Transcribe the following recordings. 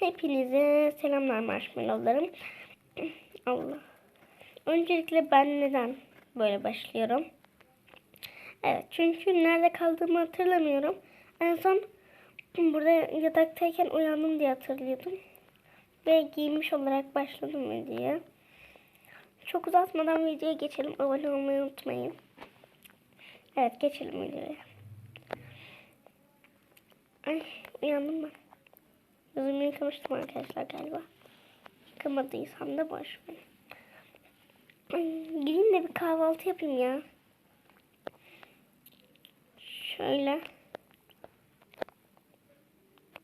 Hepinize selamlar marshmallowlarım. Allah. Öncelikle ben neden böyle başlıyorum? Evet çünkü nerede kaldığımı hatırlamıyorum. En son burada yataktayken uyandım diye hatırlıyordum. Ve giymiş olarak başladım videoya. Çok uzatmadan videoya geçelim. Abone olmayı unutmayın. Evet geçelim videoya. Ay uyandım ben. Yüzümü yıkamıştım arkadaşlar galiba. Yıkamadıysam da boş ver. Gideyim de bir kahvaltı yapayım ya. Şöyle.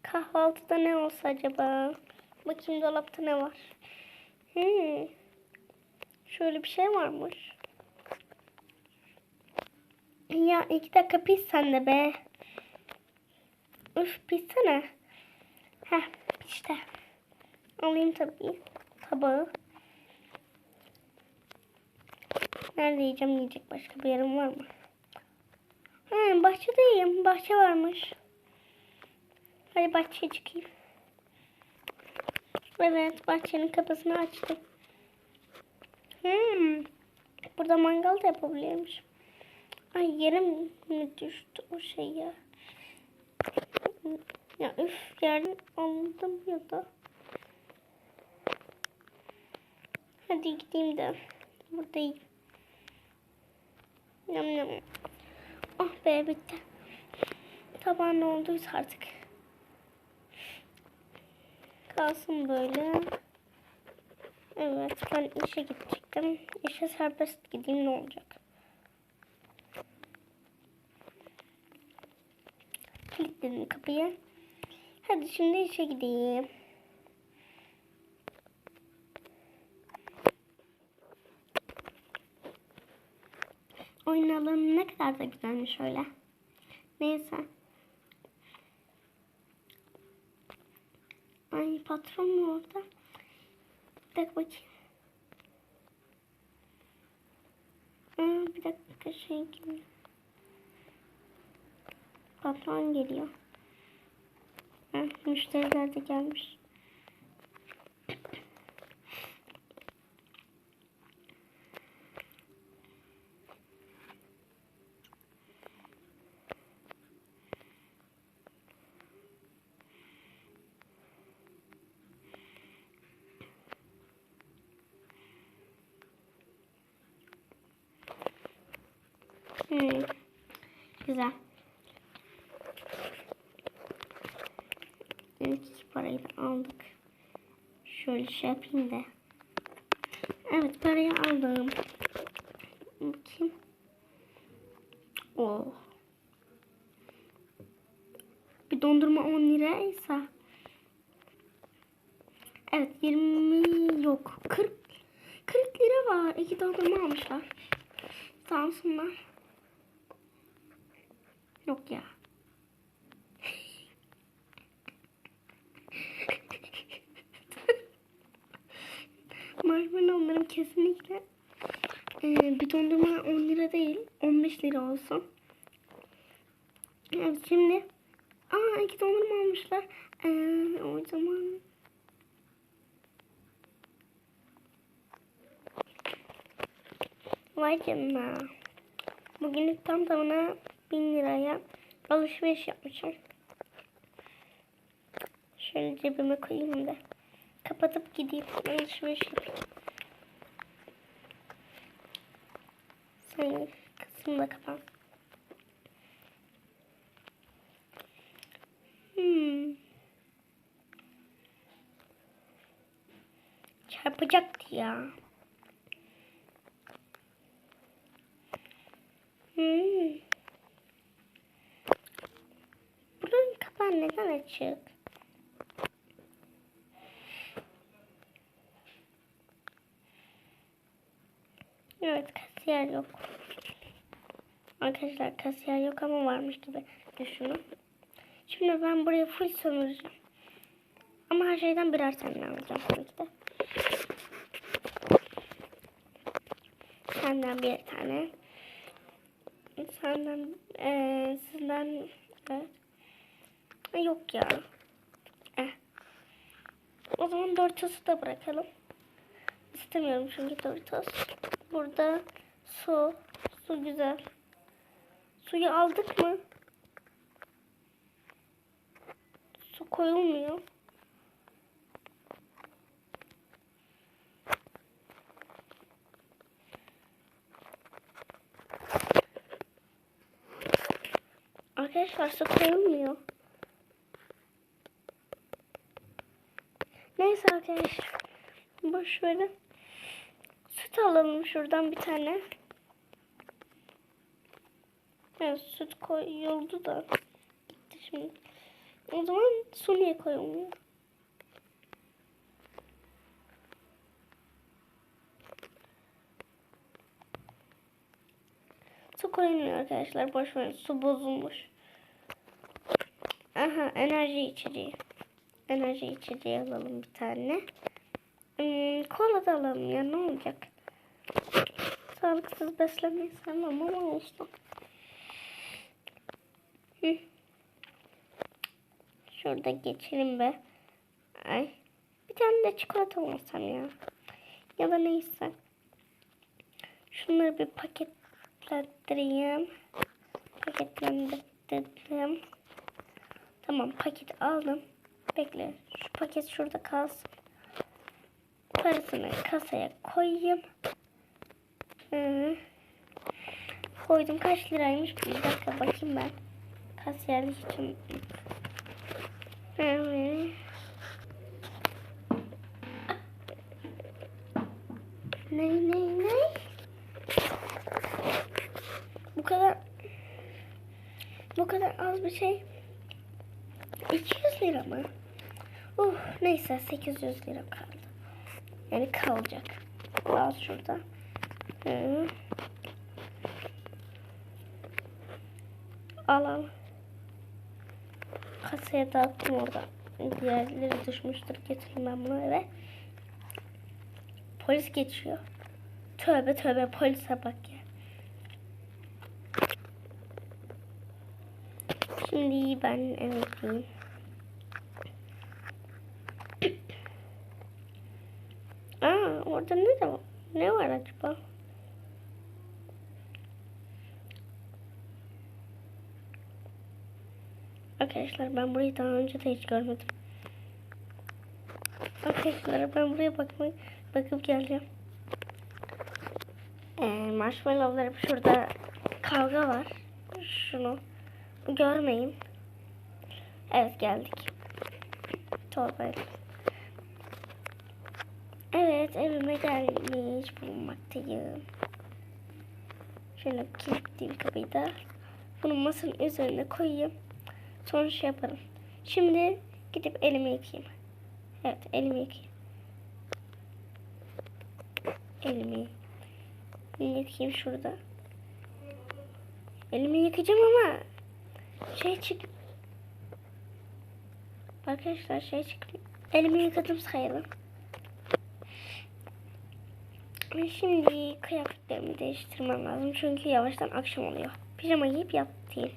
Kahvaltıda ne olsa acaba? Bakayım dolapta ne var. Hmm. Şöyle bir şey varmış. Ya iki dakika pis sen de be. Üf pissene. Heh işte. Alayım tabii tabağı. Nerede yiyeceğim yiyecek başka bir yerim var mı? Ha, bahçedeyim. Bahçe varmış. Hadi bahçeye çıkayım. Evet bahçenin kapısını açtım. Hmm. Burada mangal da yapabiliyormuş. Ay yerim mi düştü o şey ya. Ya üf yerden aldım ya da. Hadi gideyim de. Buradayım. Yam yam. Ah be bitti. Taban ne olduysa artık. Kalsın böyle. Evet ben işe gidecektim. İşe serbest gideyim ne olacak. Kilitledim kapıyı. Hadi şimdi işe gideyim. Oyun ne kadar da güzelmiş öyle. Neyse. Ay patron mu orada? Bir dakika bakayım. Aa, bir dakika şey geliyor. Patron geliyor. Ha, müşteriler de gelmiş. Hmm. Güzel. Evet parayı da aldık. Şöyle şey yapayım da. Evet parayı aldım. Bakayım. Oh. Bir dondurma 10 liraysa. Evet 20 yok. 40 40 lira var. İki dondurma almışlar. Sağ olsunlar. Yok ya. Marshmallowlarım kesinlikle e, bir dondurma 10 lira değil 15 lira olsun. Evet şimdi aa iki dondurma almışlar. E, o zaman Vay canına. Bugünlük tam tamına 1000 liraya alışveriş yapmışım. Şöyle cebime koyayım da. Kapatıp gideyim alışveriş yapayım. Sen kısmını da kapat. Hmm. Çarpacaktı ya. Hmm. Buranın kapağı neden açık? Evet kasiyer yok. Arkadaşlar kasiyer yok ama varmış gibi düşünün. Şimdi ben buraya full sömüreceğim. Ama her şeyden birer tane alacağım tabii ki de. Senden bir tane. Senden, eee sizden, evet. Yok ya. Eh. O zaman Doritos'u da bırakalım. İstemiyorum çünkü Doritos. Burada su. Su güzel. Suyu aldık mı? Su koyulmuyor. Arkadaşlar su koyulmuyor. Neyse arkadaşlar. Boş verin. Süt alalım şuradan bir tane. Evet süt koyuldu da. Gitti şimdi. O zaman su niye koyulmuyor? Su koyulmuyor arkadaşlar. Boş verin. Su bozulmuş. Aha enerji içeceği. Enerji içeceği alalım bir tane. Hmm, kola da alalım ya ne olacak? Sağlıksız beslenmeyi sevmem ama olsun. Şurada geçelim be. Ay. Bir tane de çikolata olsam ya. Ya da neyse. Şunları bir paketlendireyim. Paketlendirdim. Tamam paket aldım. Bekle. Şu paket şurada kalsın. Parasını kasaya koyayım. Hı. Koydum. Kaç liraymış? Bir dakika bakayım ben. Kasiyerlik için. Evet. Ne ne ne? Bu kadar bu kadar az bir şey. 200 lira mı? Uh, neyse 800 lira kaldı. Yani kalacak. Al şurada. Hı. Al al. Kasaya dağıttım orada. Diğerleri düşmüştür. Getireyim ben bunu eve. Polis geçiyor. Tövbe tövbe polise bak ya. Şimdi ben eve gideyim. Aa, orada ne de ne var acaba? Arkadaşlar ben burayı daha önce de hiç görmedim. Arkadaşlar ben buraya bakmak bakıp geleceğim. Ee, marshmallowlar şurada kavga var. Şunu görmeyin. Evet geldik. Torbayla. Evet evime gelmiş bulunmaktayım. Şöyle kilitleyeyim kapıyı da. Bunu masanın üzerine koyayım. Sonra şey yaparım. Şimdi gidip elimi yıkayayım. Evet elimi yıkayayım. Elimi yıkayayım şurada. Elimi yıkayacağım ama şey çık. Arkadaşlar şey çık. Elimi yıkadım sayalım. Ve şimdi kıyafetlerimi değiştirmem lazım. Çünkü yavaştan akşam oluyor. Pijama giyip yatayım.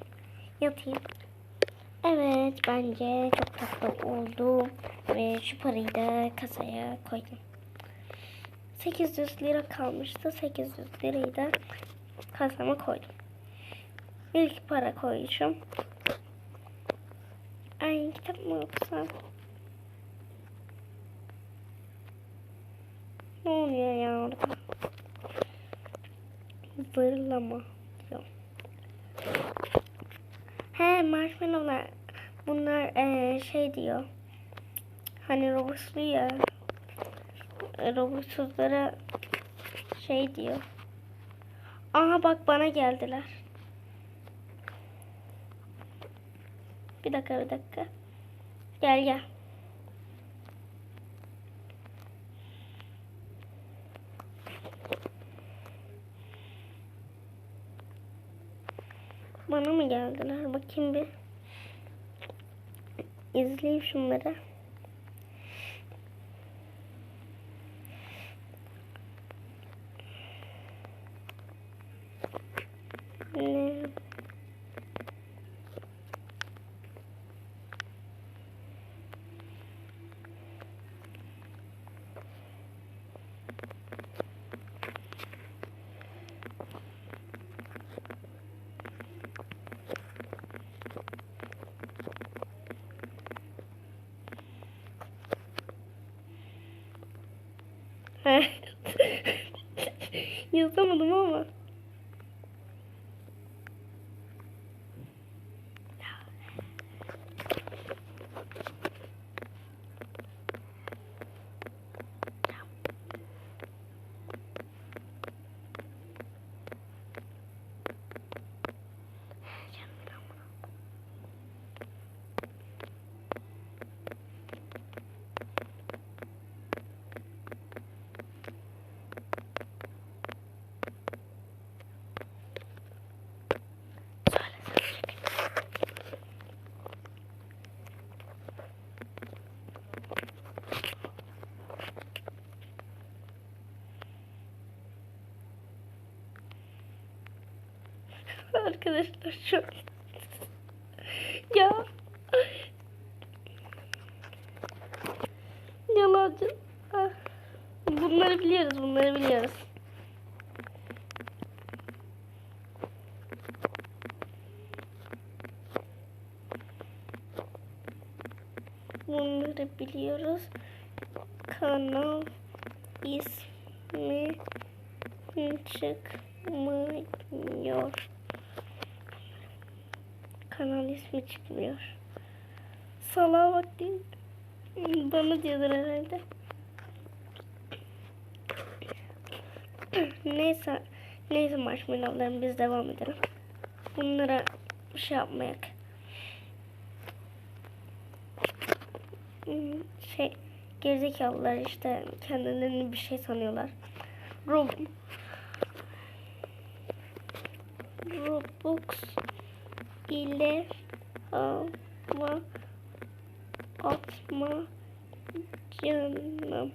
Yatayım. Evet bence çok tatlı oldu. Ve şu parayı da kasaya koydum. 800 lira kalmıştı. 800 lirayı da kasama koydum. İlk para koyacağım. Ay kitap mı okusam? Ne oluyor ya orada? Zırlama diyor. He marshmallowlar. Bunlar ee, şey diyor. Hani robotlu ya. Robotsuzlara şey diyor. Aha bak bana geldiler. Bir dakika bir dakika. Gel gel. Bana mı geldiler? Bakayım bir. İzleyeyim şunları. Ne? Yazamadım ama. Arkadaşlar şu ya. Yalancı. Ah. bunları biliyoruz bunları biliyoruz. Bunları biliyoruz. Kanal ismi çıkmıyor kanal ismi çıkmıyor. Salağa bak değil. Bana diyorlar herhalde. neyse. Neyse marshmallowlarım biz devam edelim. Bunlara bir şey yapmayak. Şey gerizekalılar işte kendilerini bir şey sanıyorlar. Rob Robux ile hava atma canım.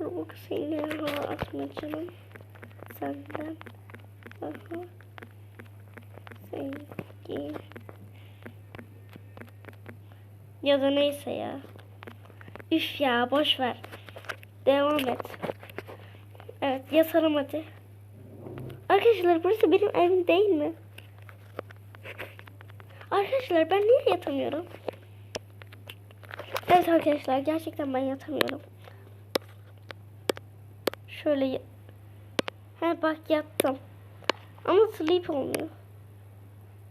Robux ile hava atma canım. Senden daha zengin. Ya da neyse ya. Üf ya boş ver. Devam et. Evet yatalım hadi. Arkadaşlar burası benim evim değil mi? Arkadaşlar ben niye yatamıyorum? Evet arkadaşlar gerçekten ben yatamıyorum. Şöyle He bak yattım. Ama sleep olmuyor.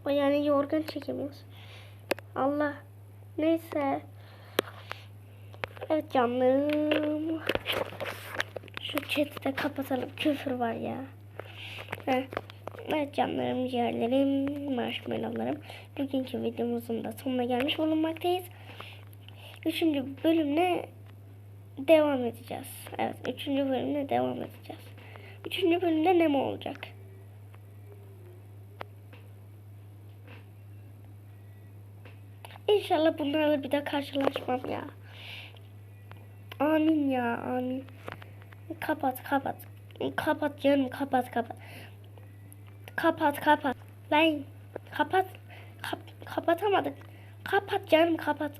O yani yorgan çekemiyoruz. Allah. Neyse. Evet canım. Şu chat'i kapatalım. Küfür var ya. Evet canlarım, ciğerlerim, marshmallowlarım. Bugünkü videomuzun da sonuna gelmiş bulunmaktayız. Üçüncü bölümle devam edeceğiz. Evet, üçüncü bölümle devam edeceğiz. Üçüncü bölümde ne mi olacak? İnşallah bunlarla bir de karşılaşmam ya. Amin ya, amin. Kapat, kapat. Kapat canım, kapat, kapat. Kapat, kapat. Lan, kapat. Kap, kapatamadık. Kapat canım, kapat.